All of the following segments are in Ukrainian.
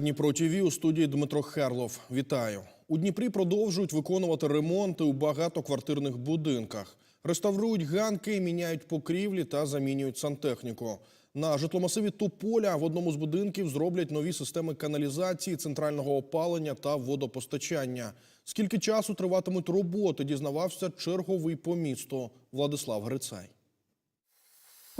Дніпро ТІВІ у студії Дмитро Херлов. Вітаю. У Дніпрі продовжують виконувати ремонти у багатоквартирних будинках. Реставрують ганки, міняють покрівлі та замінюють сантехніку. На житломасиві Тополя в одному з будинків зроблять нові системи каналізації, центрального опалення та водопостачання. Скільки часу триватимуть роботи, дізнавався черговий по місту Владислав Грицай.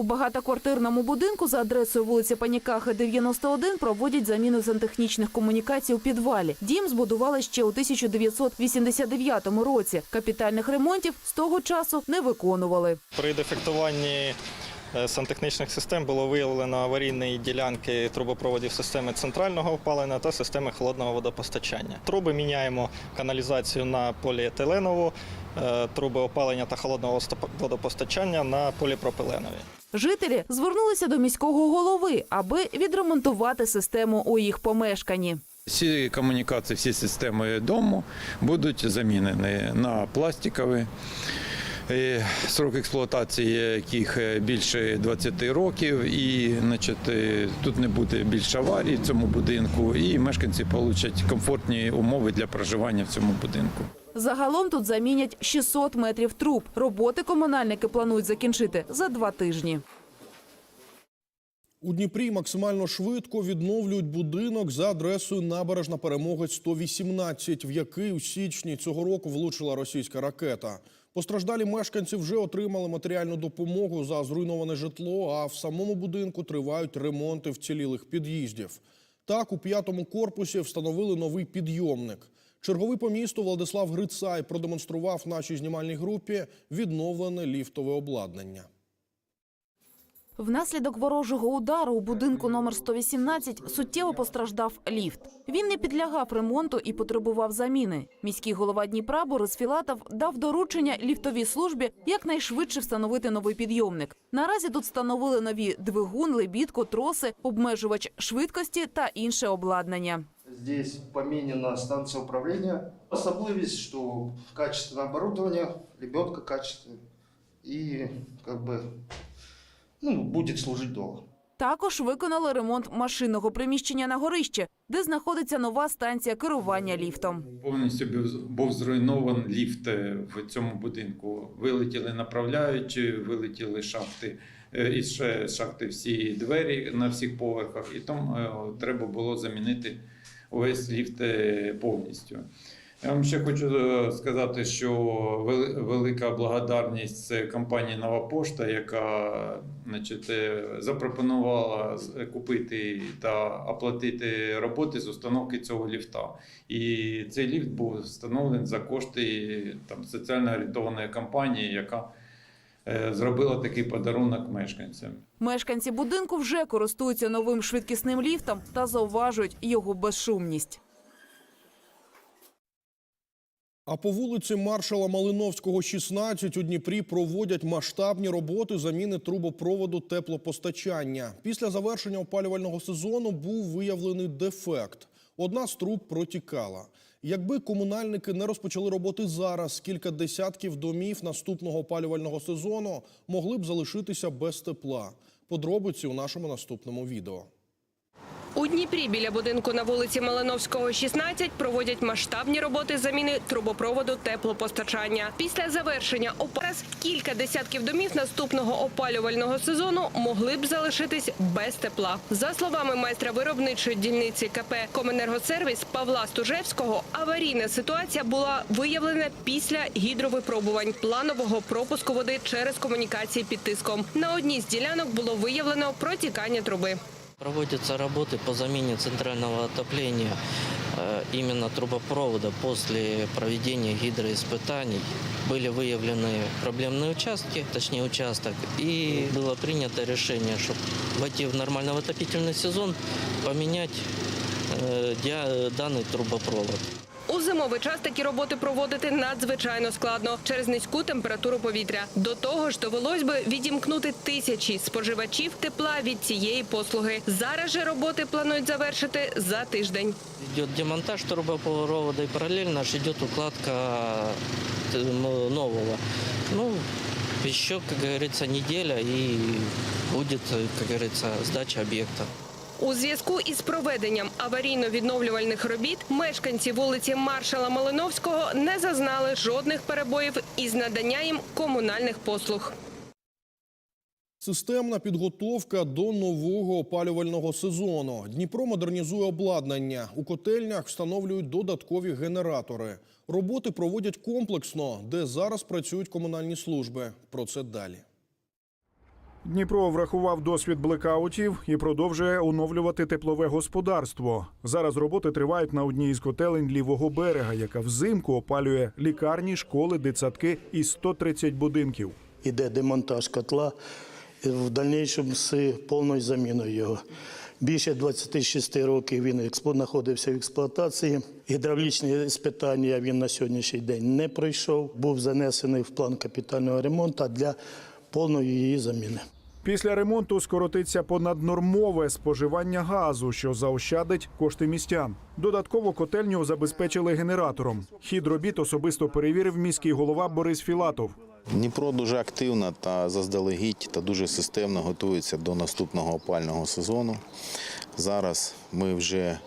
У багатоквартирному будинку за адресою вулиця Панікахи, 91 проводять заміну сантехнічних комунікацій у підвалі. Дім збудували ще у 1989 році. Капітальних ремонтів з того часу не виконували. При дефектуванні сантехнічних систем було виявлено аварійні ділянки трубопроводів системи центрального опалення та системи холодного водопостачання. Труби міняємо каналізацію на поліетиленову, е, труби опалення та холодного водопостачання на поліпропиленові. Жителі звернулися до міського голови, аби відремонтувати систему у їх помешканні. Всі комунікації, всі системи дому будуть замінені на пластикові. Срок експлуатації яких е, більше 20 років, і значить, е, тут не буде більше аварій в цьому будинку, і мешканці отримають комфортні умови для проживання в цьому будинку. Загалом тут замінять 600 метрів труб. Роботи комунальники планують закінчити за два тижні. У Дніпрі максимально швидко відновлюють будинок за адресою Набережна Перемогець 118, в який у січні цього року влучила російська ракета. Постраждалі мешканці вже отримали матеріальну допомогу за зруйноване житло, а в самому будинку тривають ремонти вцілілих під'їздів. Так, у п'ятому корпусі встановили новий підйомник. Черговий по місту Владислав Грицай продемонстрував нашій знімальній групі відновлене ліфтове обладнання. Внаслідок ворожого удару у будинку номер 118 суттєво постраждав ліфт. Він не підлягав ремонту і потребував заміни. Міський голова Дніпра Борис Філатов дав доручення ліфтовій службі якнайшвидше встановити новий підйомник. Наразі тут встановили нові двигун, лебідку, троси, обмежувач швидкості та інше обладнання. Здесь поменена станция управления. Особливость, что качественное оборудование, лебедка качественная и как бы ну, будет служить долго. Також виконали ремонт машинного приміщення на горище, де знаходиться нова станція керування ліфтом. Повністю був- був зруйнований ліфт е, в цьому будинку. Вилетіли направляючі, вилетіли шахти е, із шахти всі двері на всіх поверхах, і там е, треба було замінити увесь ліфт повністю. Я вам ще хочу е, сказати, що велика благодарність компанії Нова Пошта, яка значить, е, запропонувала купити та оплатити роботи з установки цього ліфта. І цей ліфт був встановлений за кошти там, соціально орієнтованої компанії, яка е, зробила такий подарунок мешканцям. Мешканці будинку вже користуються новим швидкісним ліфтом та зауважують його безшумність. А по вулиці маршала Малиновського, 16 у Дніпрі проводять масштабні роботи заміни трубопроводу теплопостачання. Після завершення опалювального сезону був виявлений дефект. Одна з труб протікала. Якби комунальники не розпочали роботи зараз, кілька десятків домів наступного опалювального сезону могли б залишитися без тепла. Подробиці у нашому наступному відео. У Дніпрі біля будинку на вулиці Малиновського, 16 проводять масштабні роботи заміни трубопроводу теплопостачання. Після завершення ОПАС кілька десятків домів наступного опалювального сезону могли б залишитись без тепла. За словами майстра виробничої дільниці КП Коменергосервіс Павла Стужевського, аварійна ситуація була виявлена після гідровипробувань планового пропуску води через комунікації під тиском. На одній з ділянок було виявлено протікання труби. Проводятся работы по замене центрального отопления э, именно трубопровода после проведения гидроиспытаний. Были выявлены проблемные участки, точнее участок, и было принято решение, чтобы войти в нормальный отопительный сезон, поменять э, диа- данный трубопровод. У зимовий час такі роботи проводити надзвичайно складно через низьку температуру повітря. До того ж, довелось би відімкнути тисячі споживачів тепла від цієї послуги. Зараз же роботи планують завершити за тиждень. Идет демонтаж трубопровода и параллельно же идет укладка э, м- нового. Ну, еще, как говорится, неделя и будет, э, как говорится, сдача объекта. У зв'язку із проведенням аварійно-відновлювальних робіт мешканці вулиці Маршала Малиновського не зазнали жодних перебоїв із надання їм комунальних послуг. Системна підготовка до нового опалювального сезону. Дніпро модернізує обладнання. У котельнях встановлюють додаткові генератори. Роботи проводять комплексно, де зараз працюють комунальні служби. Про це далі. Дніпро врахував досвід блекаутів і продовжує оновлювати теплове господарство. Зараз роботи тривають на одній із котелень лівого берега, яка взимку опалює лікарні, школи, дитсадки і 130 будинків. Іде демонтаж котла в дальнішому з повною заміною його. Більше 26 років він знаходився в експлуатації. Гідравлічні спитання він на сьогоднішній день не пройшов. Був занесений в план капітального ремонту для повної її заміни. Після ремонту скоротиться понаднормове споживання газу, що заощадить кошти містян. Додатково котельню забезпечили генератором. Хід робіт особисто перевірив міський голова Борис Філатов. Дніпро дуже активно та заздалегідь та дуже системно готується до наступного опального сезону. Зараз ми вже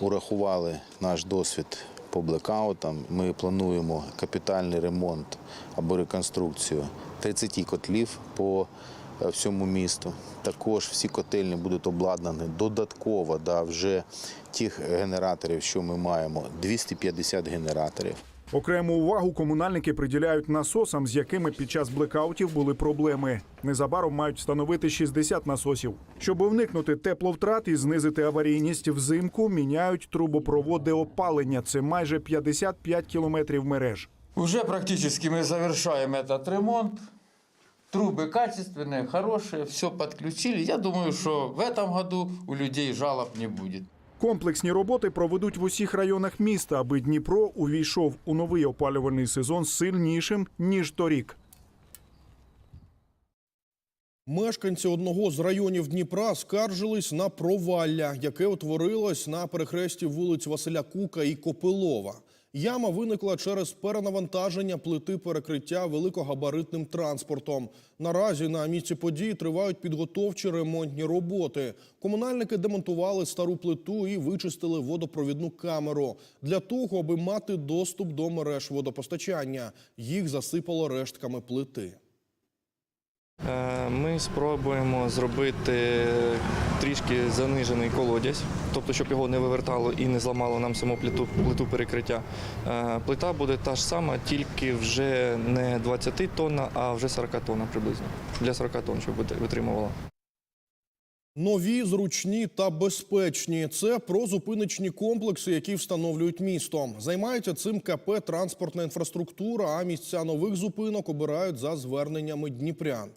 урахували наш досвід по блекаутам. Ми плануємо капітальний ремонт або реконструкцію 30 котлів по е, всьому місту. Також всі котельні будуть обладнані додатково да, вже тих генераторів, що ми маємо, 250 генераторів. Окрему увагу комунальники приділяють насосам, з якими під час блекаутів були проблеми. Незабаром мають встановити 60 насосів. Щоб уникнути тепловтрат і знизити аварійність взимку, міняють трубопроводи опалення. Це майже 55 кілометрів мереж. Уже практически мы завершаем этот ремонт. Трубы качественные, хорошие, все подключили. Я думаю, что в этом году у людей жалоб не будет. Комплексні роботи проведуть в усіх районах міста, аби Дніпро увійшов у новий опалювальний сезон сильнішим ніж торік. Мешканці одного з районів Дніпра скаржились на провалля, яке утворилось на перехресті вулиць Василя Кука і Копилова. Яма виникла через перенавантаження плити перекриття великогабаритним транспортом. Наразі на місці події тривають підготовчі ремонтні роботи. Комунальники демонтували стару плиту і вичистили водопровідну камеру для того, аби мати доступ до мереж водопостачання. Їх засипало рештками плити. Е, Ми спробуємо зробити трішки занижений колодязь, тобто, щоб його не вивертало і не зламало нам саму плиту, плиту перекриття. Е, Плита буде та ж сама, тільки вже не 20 тонна, а вже 40 тонна приблизно. Для 40 тонн, щоб вит- витримувала. Нові, зручні та безпечні це прозупиничні комплекси, які встановлюють місто. Займається цим КП транспортна інфраструктура, а місця нових зупинок обирають за зверненнями дніпрян.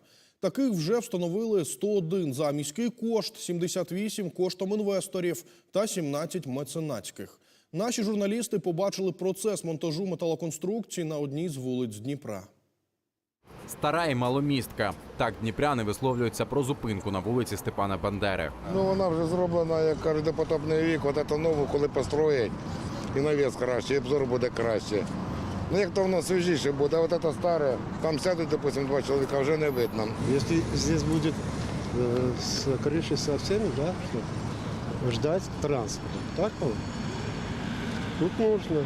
Таких вже встановили 101 за міський кошт, 78 коштом інвесторів та 17 меценатських. Наші журналісти побачили процес монтажу металоконструкцій на одній з вулиць Дніпра. Стара і маломістка. Так дніпряни висловлюються про зупинку на вулиці Степана Бандери. Ну вона вже зроблена, як кажуть, допотопний вік, от це нову, коли построять, і навіс краще, і обзор буде краще. Ну як то воно свіжіше буде, а от це старе, там сядуть, допустим, два чоловіка, вже не видно. Если здесь будет з с крышей со всеми, да, ждать транспорта, так Тут Тут можно.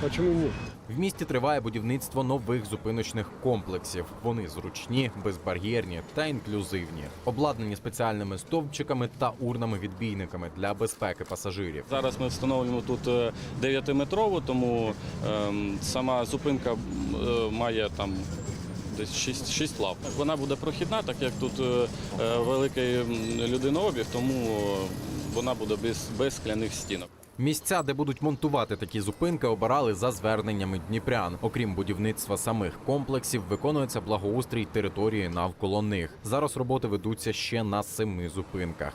Почему нет? В місті триває будівництво нових зупиночних комплексів. Вони зручні, безбар'єрні та інклюзивні, обладнані спеціальними стовпчиками та урнами-відбійниками для безпеки пасажирів. Зараз ми встановлюємо тут е, 9-метрову, тому ем, сама зупинка е, має там десь 6, 6 лав. Вона буде прохідна, так як тут е, е, великий людинообіг, тому е, вона буде без, без скляних стінок. Місця, де будуть монтувати такі зупинки, обирали за зверненнями дніпрян. Окрім будівництва самих комплексів, виконується благоустрій території навколо них. Зараз роботи ведуться ще на семи зупинках.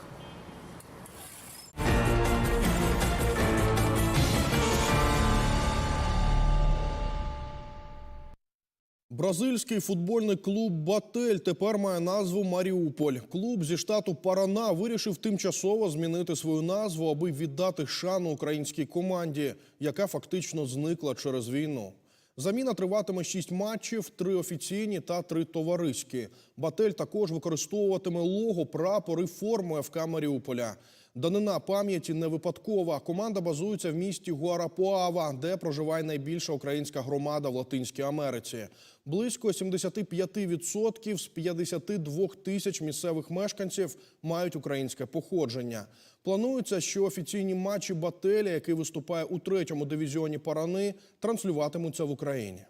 Бразильський футбольний клуб Батель тепер має назву Маріуполь. Клуб зі штату Парана вирішив тимчасово змінити свою назву, аби віддати шану українській команді, яка фактично зникла через війну. Заміна триватиме 6 матчів, 3 офіційні та 3 товариські. Батель також використовуватиме лого, прапор і форму ФК Маріуполя. Данина пам'яті не випадкова. Команда базується в місті Гуарапуава, де проживає найбільша українська громада в Латинській Америці. Близько 75% з 52 тисяч місцевих мешканців мають українське походження. Планується, що офіційні матчі Бателя, який виступає у третьому дивізіоні Парани, транслюватимуться в Україні.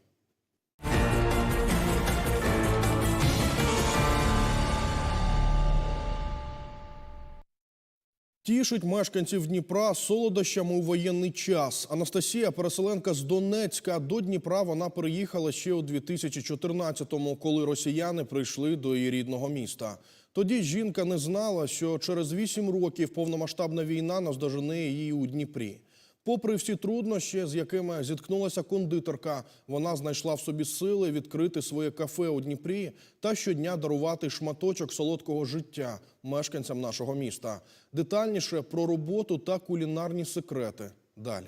Тішить мешканців Дніпра солодощами у воєнний час. Анастасія, переселенка з Донецька, до Дніпра вона переїхала ще у 2014-му, коли росіяни прийшли до її рідного міста. Тоді жінка не знала, що через вісім років повномасштабна війна наздожене її у Дніпрі. Попри всі труднощі, з якими зіткнулася кондитерка, вона знайшла в собі сили відкрити своє кафе у Дніпрі та щодня дарувати шматочок солодкого життя мешканцям нашого міста. Детальніше про роботу та кулінарні секрети далі.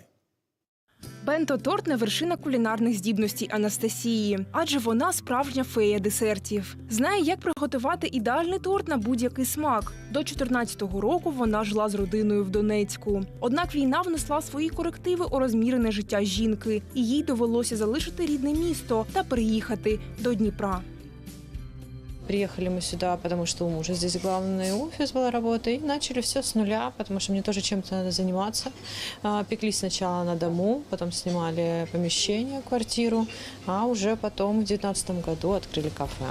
Бенто-торт не вершина кулінарних здібностей Анастасії, адже вона справжня фея десертів. Знає, як приготувати ідеальний торт на будь-який смак. До 14-го року вона жила з родиною в Донецьку. Однак війна внесла свої корективи у розмірене життя жінки, і їй довелося залишити рідне місто та переїхати до Дніпра. Приехали мы сюда, потому что у мужа здесь главный офис был работа, и начали все с нуля, потому что мне тоже чем-то надо заниматься. А, Пекли сначала на дому, потом снимали помещение, квартиру, а уже потом в 2019 году открыли кафе.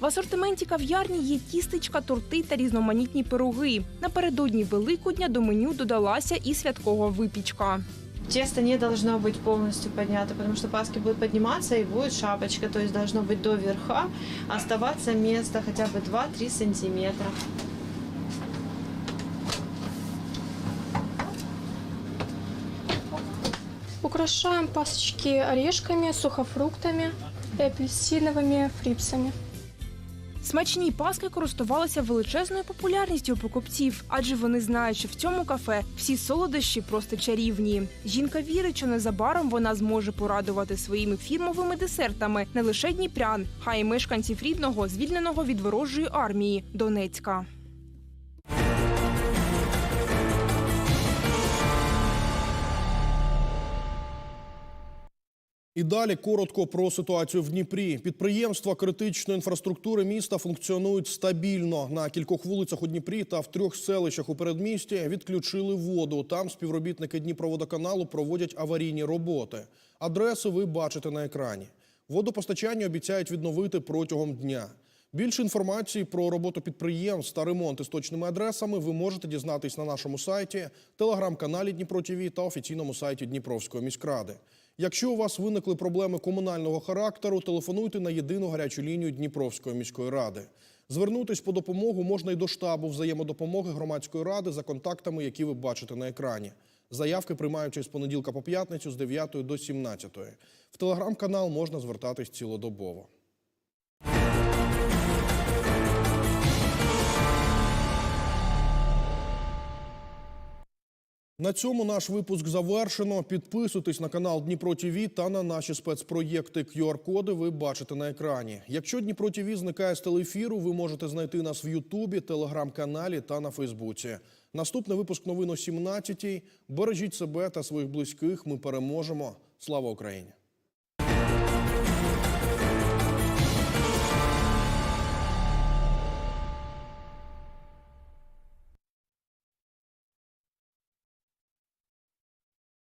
В асортименті кав'ярні є тістечка, торти та різноманітні пироги. Напередодні Великодня до меню додалася і святкова випічка. Тесто не должно быть полностью поднято, потому что паски будут подниматься и будет шапочка, то есть должно быть до верха, оставаться место хотя бы 2-3 сантиметра. Украшаем пасочки орешками, сухофруктами и апельсиновыми фрипсами. Смачні паски користувалися величезною популярністю у покупців, адже вони знають, що в цьому кафе всі солодощі просто чарівні. Жінка вірить, що незабаром вона зможе порадувати своїми фірмовими десертами не лише дніпрян, а й мешканців рідного, звільненого від ворожої армії Донецька. І далі коротко про ситуацію в Дніпрі. Підприємства критичної інфраструктури міста функціонують стабільно. На кількох вулицях у Дніпрі та в трьох селищах у передмісті відключили воду. Там співробітники Дніпроводоканалу проводять аварійні роботи. Адреси ви бачите на екрані. Водопостачання обіцяють відновити протягом дня. Більше інформації про роботу підприємств та ремонт із точними адресами ви можете дізнатись на нашому сайті, телеграм-каналі Дніпро ТІВІ та офіційному сайті Дніпровської міськради. Якщо у вас виникли проблеми комунального характеру, телефонуйте на єдину гарячу лінію Дніпровської міської ради. Звернутись по допомогу можна й до штабу взаємодопомоги громадської ради за контактами, які ви бачите на екрані. Заявки приймаються з понеділка по п'ятницю з 9 до 17. В телеграм-канал можна звертатись цілодобово. На цьому наш випуск завершено. Підписуйтесь на канал Дніпро ТІВІ та на наші спецпроєкти. QR-коди ви бачите на екрані. Якщо Дніпро ТІВІ зникає з телефіру, ви можете знайти нас в Ютубі, телеграм-каналі та на Фейсбуці. Наступний випуск новин о 17-й. Бережіть себе та своїх близьких. Ми переможемо. Слава Україні!